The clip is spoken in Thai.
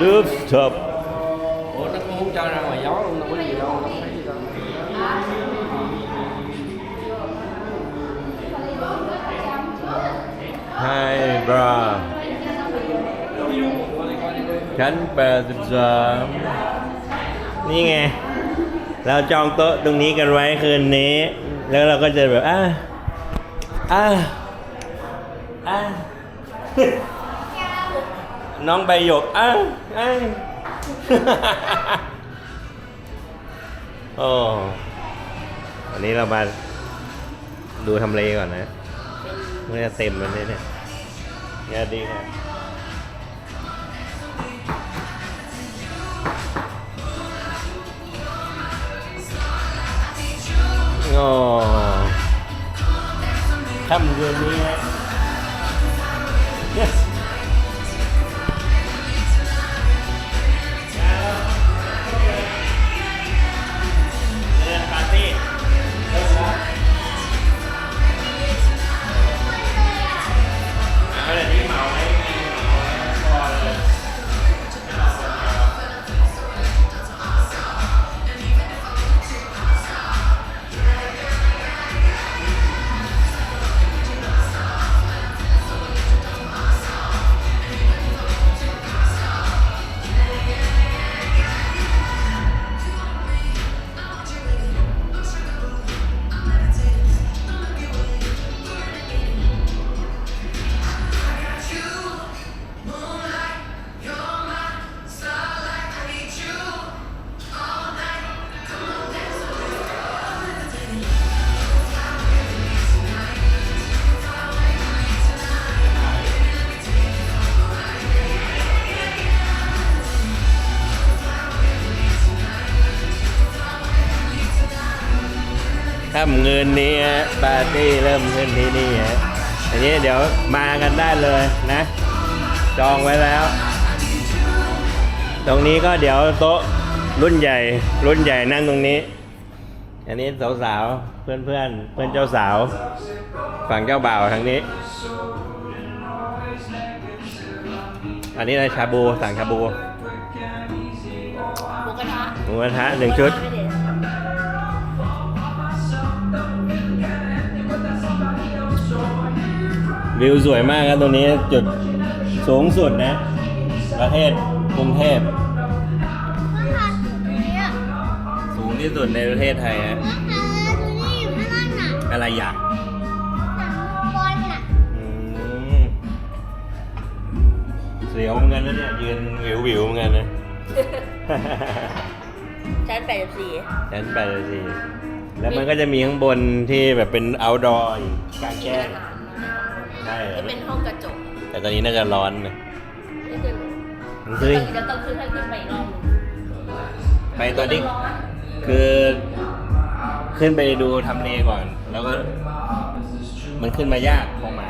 rooftop ủa nó cũng không cho ra ngoài gió luôn đâu có gì đâu không thấy gì đâu hai bra ชั้นแปดสิบสามนี่ไง เราจองโต๊ะตรงนี้กันไว้คืนนี้ แล้วเราก็จะแบบ อะ อะ อะ น้องใบหยกอะอะโอ้วันนี้เรามาดูทำเลก่อนนะมันจะเต็มแล้วเนี่ยเนี่ยดีครับโอ้ค่ำคืนนี้ ค่ำเงินนี้ฮะปาร์ตี้เริ่มขึ้นที่นี่ฮะอันนี้เดี๋ยวมากันได้เลยนะ จองไว้แล้ว ตรงนี้ก็เดี๋ยวโต๊ะรุ่นใหญ่ รุ่นใหญ่นั่งตรงนี้ อันนี้สาวๆเพื่อนเพื่อนๆเพื่อนเจ้าสาว ฝั่งเจ้าบ่าวทางนี้ อันนี้อะไรชาบูสั่งชาบูหมูกระทะหมูกระทะหนึ่งชุด วิวสวยมากครับตรงนี้จุดสูงสุดนะ ประเทศกรุงเทพเมื่อวานเนี่ยสูงที่สุดในประเทศไทยฮะเมื่อวานดูนี่อยู่ข้างล่างน่ะอะไรอยากบอลน่ะอืมเสียวเหมือนกันนะเนี่ยยืนวิววิวๆเหมือนกันนะชั้นแปดสิบสี่ชั้นแปดสี่แล้วมันก็จะมีข้างบนที่แบบเป็น outdoor อีกกลางแจ้ง ใช่จะเป็นห้องกระจกแต่ตอนนี้น่าจะร้อนนะนี่คือมันคือเดี๋ยวต้องขึ้นให้ขึ้นไปอีกรอบหนึ่งไปตอนนี้ร้อนคือขึ้นไปดูทำเลก่อน แล้วก็มันขึ้นมายากของหมา